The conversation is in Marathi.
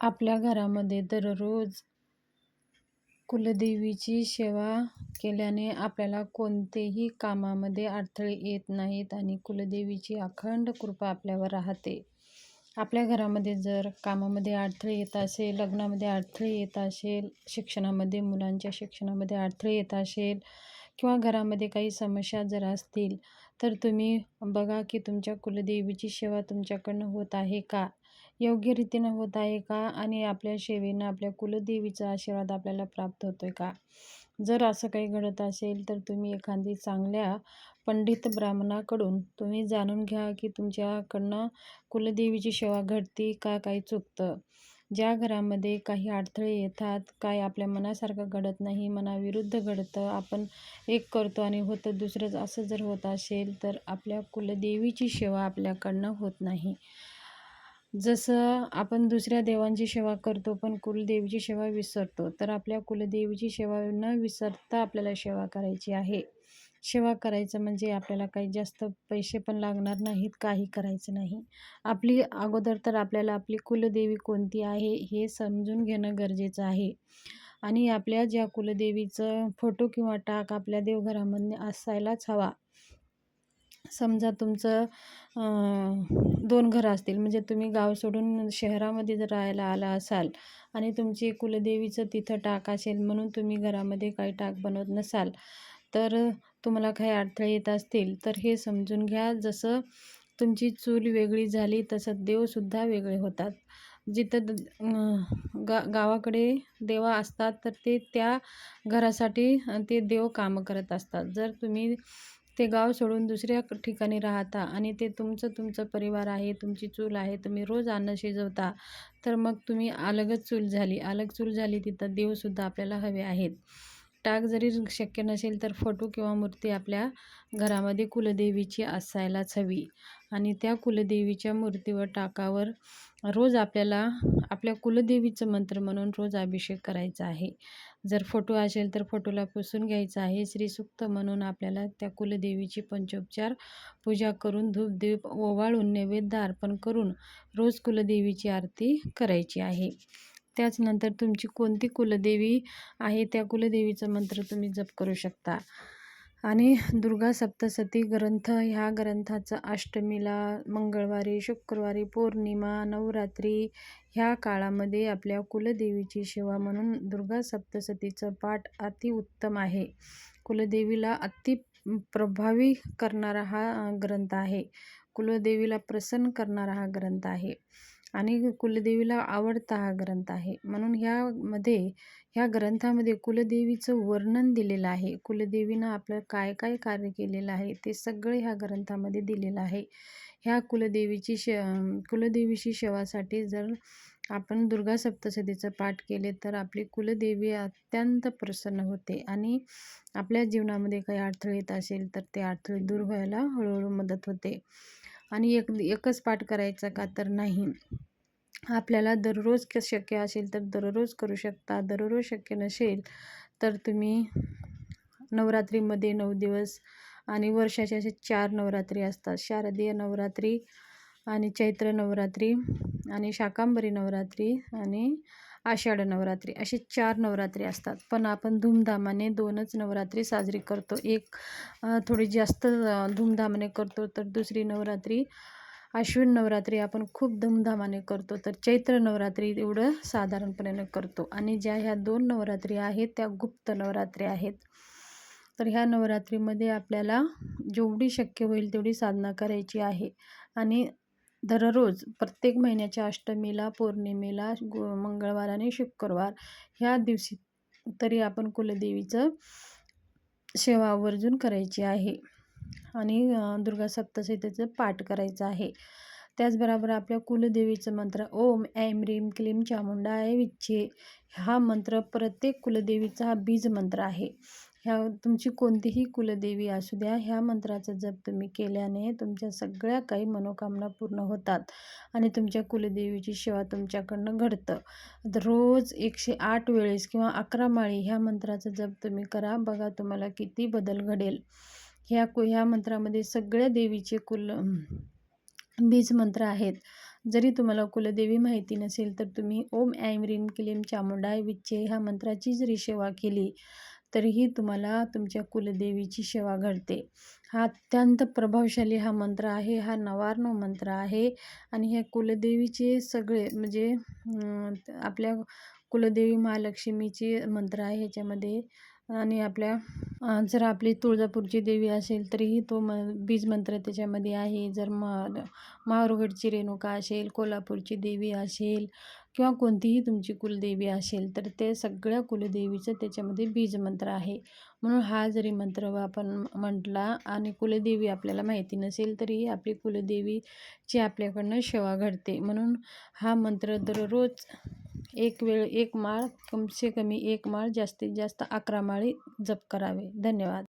आपल्या घरामध्ये दररोज कुलदेवीची सेवा केल्याने आपल्याला कोणतेही कामामध्ये अडथळे येत नाहीत आणि कुलदेवीची अखंड कृपा आपल्यावर राहते. आपल्या घरामध्ये जर कामामध्ये अडथळे येत असेल लग्नामध्ये अडथळे येत असेल शिक्षणामध्ये मुलांच्या शिक्षणामध्ये अडथळे येत असेल किंवा घरामध्ये काही समस्या जर असतील तर तुम्ही बघा की तुमच्या कुलदेवीची सेवा तुमच्याकडनं होत आहे का? योग्य रीतीनं होत आहे का? आणि आपल्या सेवेनं आपल्या कुलदेवीचा आशीर्वाद आपल्याला प्राप्त होतो आहे का? जर असं काही घडत असेल तर तुम्ही एखादी चांगल्या पंडित ब्राह्मणाकडून तुम्ही जाणून घ्या की तुमच्याकडनं कुलदेवीची सेवा घडती का काही चुकतं? ज्या घरामध्ये काही अडथळे येतात काय आपल्या मनासारखं घडत नाही मनाविरुद्ध घडतं आपण एक करतो आणि होतं दुसरंच असं जर होत असेल तर आपल्या कुलदेवीची सेवा आपल्याकडनं होत नाही. जसं आपण दुसऱ्या देवांची सेवा करतो पण कुलदेवीची सेवा विसरतो तर आपल्या कुलदेवीची सेवा न विसरता आपल्याला सेवा करायची आहे. सेवा करायचं म्हणजे आपल्याला काही जास्त पैसे पण लागणार नाहीत काही करायचं नाही. आपली अगोदर तर आपल्याला आपली कुलदेवी कोणती आहे हे समजून घेणं गरजेचं आहे. आणि आपल्या ज्या कुलदेवीचं फोटो किंवा टाक आपल्या देवघरामध्ये असायलाच हवा. समजा तुमचं दोन घरं असतील म्हणजे तुम्ही गाव सोडून शहरामध्ये जर राहायला आला असाल आणि तुमची कुलदेवीचं तिथं टाक असेल म्हणून तुम्ही घरामध्ये काही टाक बनवत नसाल तर तुम्हाला काही अडथळे येत असतील तर हे समजून घ्या. जसं तुमची चूल वेगळी झाली तसं देवसुद्धा वेगळे होतात. जिथं गा गावाकडे देवा असतात तर ते त्या घरासाठी ते देव कामं करत असतात. जर तुम्ही ते गाव सोडून दुसऱ्या ठिकाणी राहता आणि ते तुमचं तुमचं परिवार आहे तुमची चूल आहे तुम्ही रोज अन्न शिजवता तर मग तुम्ही अलगच चूल झाली. अलग चूल झाली तिथं देवसुद्धा आपल्याला हवे आहेत. टाक जरी शक्य नसेल तर फोटो किंवा मूर्ती आपल्या घरामध्ये कुलदेवीची असायलाच हवी. आणि त्या कुलदेवीच्या मूर्तीवर टाकावर रोज आपल्याला आपल्या कुलदेवीचं मंत्र म्हणून रोज अभिषेक करायचा आहे. जर फोटो असेल तर फोटोला पुसून घ्यायचा आहे. श्रीसुक्त म्हणून आपल्याला त्या कुलदेवीची पंचोपचार पूजा करून धूपदीप ओवाळून नैवेद्य अर्पण करून रोज कुलदेवीची आरती करायची आहे. त्याचनंतर तुमची कोणती कुलदेवी आहे त्या कुलदेवीचं मंत्र तुम्ही जप करू शकता. आणि दुर्गा सप्तसती ग्रंथ ह्या ग्रंथाचा अष्टमीला मंगळवारी शुक्रवारी पौर्णिमा नवरात्री ह्या काळामध्ये आपल्या कुलदेवीची सेवा म्हणून दुर्गा सप्तसतीचं पाठ अतिउत्तम आहे. कुलदेवीला अति प्रभावी करणारा हा ग्रंथ आहे. कुलदेवीला प्रसन्न करणारा हा ग्रंथ आहे. आणि कुलदेवीला आवडता हा ग्रंथ आहे. म्हणून ह्यामध्ये ह्या ग्रंथामध्ये कुलदेवीचं वर्णन दिलेलं आहे. कुलदेवीनं आपलं काय काय कार्य केलेलं आहे ते सगळे ह्या ग्रंथामध्ये दिलेलं आहे. ह्या कुलदेवीची श कुलदेवीची शेवासाठी जर आपण दुर्गा सप्तशतीचं पाठ केले तर आपली कुलदेवी अत्यंत प्रसन्न होते. आणि आपल्या जीवनामध्ये काही अडथळे येत असेल तर ते अडथळे दूर व्हायला हळूहळू मदत होते. आणि एक एकच पाठ करायचा का तर नाही. आपल्याला दररोज क शक्य असेल तर दररोज करू शकता. दररोज शक्य नसेल तर तुम्ही नवरात्रीमध्ये नऊ दिवस आणि वर्षाचे असे चार नवरात्री असतात. शारदीय नवरात्री आणि चैत्र नवरात्री आणि शाकांबरी नवरात्री आणि आषाढ नवरात्री असे चार नवरात्री असतात. पण आपण धूमधामाने दोनच नवरात्री साजरी करतो. एक थोडी जास्त धूमधामाने करतो तर दुसरी नवरात्री अश्विन नवरात्री आपण खूप धूमधामाने करतो. तर चैत्र नवरात्री एवढं साधारणपणे करतो. आणि ज्या ह्या दोन नवरात्री आहेत त्या गुप्त नवरात्री आहेत. तर ह्या नवरात्रीमध्ये आपल्याला जेवढी शक्य होईल तेवढी साधना करायची आहे. आणि दररोज प्रत्येक महिन्याच्या अष्टमीला पौर्णिमेला गो मंगळवार आणि शुक्रवार ह्या दिवशी तरी आपण कुलदेवीचं सेवा आवर्जून करायची आहे. आणि दुर्गा सप्तशतीचं पाठ करायचं आहे. त्याचबरोबर आपल्या कुलदेवीचं मंत्र ओम ऐम रीम क्लीम चामुंडाय विच्छे हा मंत्र प्रत्येक कुलदेवीचा हा बीज मंत्र आहे. ह्या तुमची कोणतीही कुलदेवी असू द्या ह्या मंत्राचा जप तुम्ही केल्याने तुमच्या सगळ्या काही मनोकामना पूर्ण होतात आणि तुमच्या कुलदेवीची सेवा तुमच्याकडनं घडतं. रोज एकशे आठ वेळेस किंवा अकरा माळी ह्या मंत्राचा जप तुम्ही करा बघा तुम्हाला किती बदल घडेल. ह्या कु ह्या मंत्रामध्ये सगळ्या देवीचे कुल बीज मंत्र आहेत. जरी तुम्हाला कुलदेवी माहिती नसेल तर तुम्ही ओम ऐम रीम क्लीम चामुंडाय विच्चे ह्या मंत्राची जरी सेवा केली तरीही तुम्हाला तुमच्या कुलदेवीची सेवा घडते. हा अत्यंत प्रभावशाली हा मंत्र आहे हा नवार्णव मंत्र आहे. आणि ह्या कुलदेवीचे सगळे म्हणजे आपल्या कुलदेवी महालक्ष्मीची मंत्र आहे ह्याच्यामध्ये. आणि आपल्या जर आपली तुळजापूरची देवी असेल तरीही तो म बीज मंत्र त्याच्यामध्ये आहे. जर म माहूरगडची रेणुका असेल कोल्हापूरची देवी असेल किंवा कोणतीही तुमची कुलदेवी असेल तर ते सगळ्या कुलदेवीचं त्याच्यामध्ये बीज मंत्र आहे. म्हणून हा जरी मंत्र आपण म्हटला आणि कुलदेवी आपल्याला माहिती नसेल तरीही आपली कुलदेवीची आपल्याकडनं सेवा घडते. म्हणून हा मंत्र दररोज एक वेळ एक माळ कमसे कमी एक माळ जास्तीत जास्त अकरा माळी जप करावे. धन्यवाद.